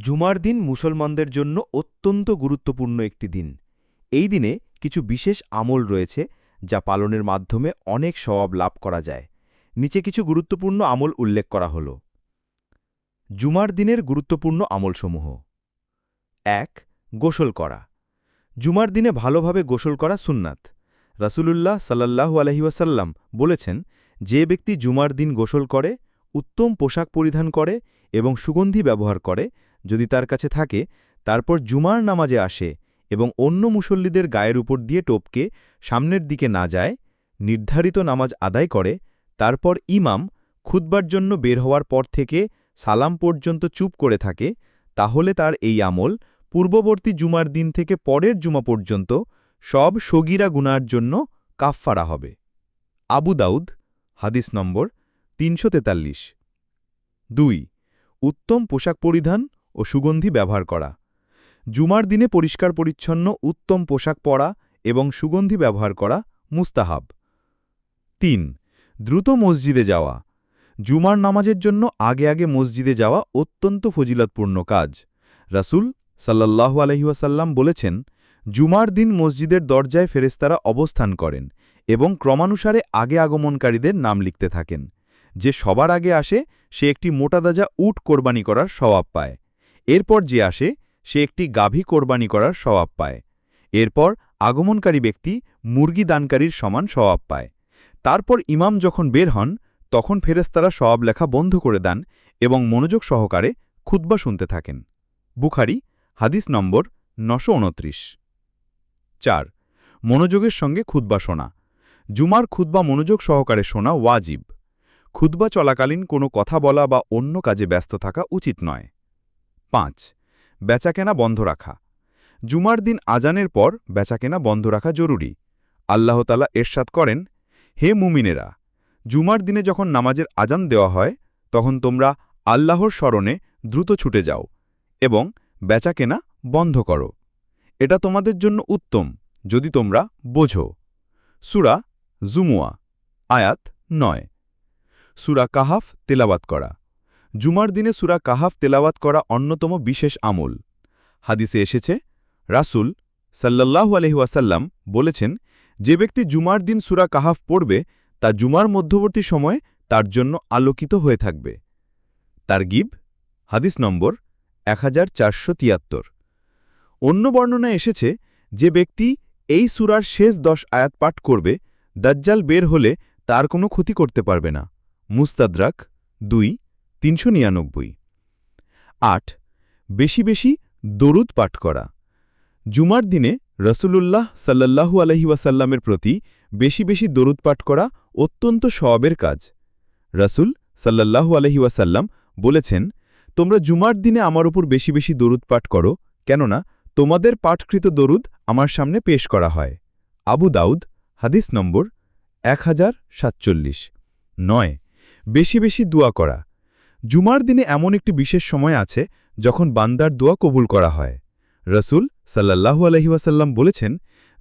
জুমার দিন মুসলমানদের জন্য অত্যন্ত গুরুত্বপূর্ণ একটি দিন। এই দিনে কিছু বিশেষ আমল রয়েছে, যা পালনের মাধ্যমে অনেক স্বভাব লাভ করা যায়। নিচে কিছু গুরুত্বপূর্ণ আমল উল্লেখ করা হল। জুমার দিনের গুরুত্বপূর্ণ আমলসমূহ। এক, গোসল করা। জুমার দিনে ভালোভাবে গোসল করা সুন্নাত। রাসুলুল্লাহ সাল্লাল্লাহু আলহিউসাল্লাম বলেছেন, যে ব্যক্তি জুমার দিন গোসল করে, উত্তম পোশাক পরিধান করে এবং সুগন্ধি ব্যবহার করে যদি তার কাছে থাকে, তারপর জুমার নামাজে আসে এবং অন্য মুসল্লিদের গায়ের উপর দিয়ে টোপকে সামনের দিকে না যায়, নির্ধারিত নামাজ আদায় করে, তারপর ইমাম খুদবার জন্য বের হওয়ার পর থেকে সালাম পর্যন্ত চুপ করে থাকে, তাহলে তার এই আমল পূর্ববর্তী জুমার দিন থেকে পরের জুমা পর্যন্ত সব সগিরা গুনার জন্য কাফফারা হবে। আবু দাউদ, হাদিস নম্বর তিনশো তেতাল্লিশ। দুই, উত্তম পোশাক পরিধান ও সুগন্ধি ব্যবহার করা। জুমার দিনে পরিষ্কার পরিচ্ছন্ন, উত্তম পোশাক পরা এবং সুগন্ধি ব্যবহার করা মুস্তাহাব। তিন, দ্রুত মসজিদে যাওয়া। জুমার নামাজের জন্য আগে আগে মসজিদে যাওয়া অত্যন্ত ফজিলতপূর্ণ কাজ। রাসূল সাল্লাল্লাহু আলহিউসাল্লাম বলেছেন, জুমার দিন মসজিদের দরজায় ফেরেস্তারা অবস্থান করেন এবং ক্রমানুসারে আগে আগমনকারীদের নাম লিখতে থাকেন। যে সবার আগে আসে, সে একটি মোটাদাজা উট কোরবানি করার স্বভাব পায়। এরপর যে আসে, সে একটি গাভী কোরবানি করার স্বভাব পায়। এরপর আগমনকারী ব্যক্তি মুরগি দানকারীর সমান স্বভাব পায়। তারপর ইমাম যখন বের হন, তখন ফেরেস্তারা স্বভাব লেখা বন্ধ করে দেন এবং মনোযোগ সহকারে খুদ্া শুনতে থাকেন। বুখারি, হাদিস নম্বর নশো উনত্রিশ চার, মনোযোগের সঙ্গে খুদ্া শোনা। জুমার খুদ্া মনোযোগ সহকারে শোনা ওয়াজিব। খুদ্া চলাকালীন কোনো কথা বলা বা অন্য কাজে ব্যস্ত থাকা উচিত নয়। পাঁচ, বেচাকেনা বন্ধ রাখা। জুমার দিন আজানের পর বেচাকেনা বন্ধ রাখা জরুরি। আল্লাহতালা এরশাদ করেন, হে মুমিনেরা, জুমার দিনে যখন নামাজের আজান দেওয়া হয়, তখন তোমরা আল্লাহর স্মরণে দ্রুত ছুটে যাও এবং বেচাকেনা বন্ধ করো। এটা তোমাদের জন্য উত্তম, যদি তোমরা বোঝো। সুরা জুমুয়া, আয়াত নয়। সুরা কাহাফ তেলাবাত করা। জুমার দিনে সুরা কাহাফ তেলাওয়াত করা অন্যতম বিশেষ আমল। হাদিসে এসেছে, রাসুল সাল্লাল্লাহু আলহিউসাল্লাম বলেছেন, যে ব্যক্তি জুমার দিন সুরা কাহাফ পড়বে, তা জুমার মধ্যবর্তী সময়ে তার জন্য আলোকিত হয়ে থাকবে। তার গিব হাদিস নম্বর এক হাজার চারশো তিয়াত্তর। অন্য বর্ণনায় এসেছে, যে ব্যক্তি এই সুরার শেষ দশ আয়াত পাঠ করবে, দাজ্জাল বের হলে তার কোনো ক্ষতি করতে পারবে না। মুস্তাদ্রাক দুই তিনশো নিরানব্বই। আট, বেশি বেশি দরুদ পাঠ করা। জুমার দিনে রসুলুল্লাহ সাল্লাহু আলহি ওয়াসাল্লামের প্রতি বেশি বেশি দরুদ পাঠ করা অত্যন্ত সওয়াবের কাজ। রসুল সাল্লাহু আলহি ওয়াসাল্লাম বলেছেন, তোমরা জুমার দিনে আমার উপর বেশি বেশি দরুদ পাঠ করো, কেননা তোমাদের পাঠকৃত দরুদ আমার সামনে পেশ করা হয়। আবু দাউদ, হাদিস নম্বর এক হাজার সাতচল্লিশ। নয়, বেশি বেশি দোয়া করা। জুমার দিনে এমন একটি বিশেষ সময় আছে যখন বান্দার দোয়া কবুল করা হয়। রসুল সাল্লাহু আলহিউসাল্লাম বলেছেন,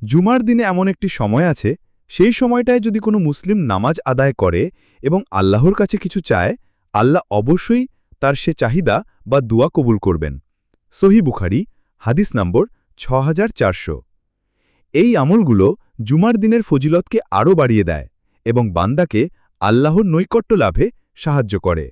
জুমার দিনে এমন একটি সময় আছে, সেই সময়টায় যদি কোনো মুসলিম নামাজ আদায় করে এবং আল্লাহর কাছে কিছু চায়, আল্লাহ অবশ্যই তার সে চাহিদা বা দোয়া কবুল করবেন। সহি বুখারি, হাদিস নম্বর ছ এই আমলগুলো জুমার দিনের ফজিলতকে আরও বাড়িয়ে দেয় এবং বান্দাকে আল্লাহর নৈকট্য লাভে সাহায্য করে।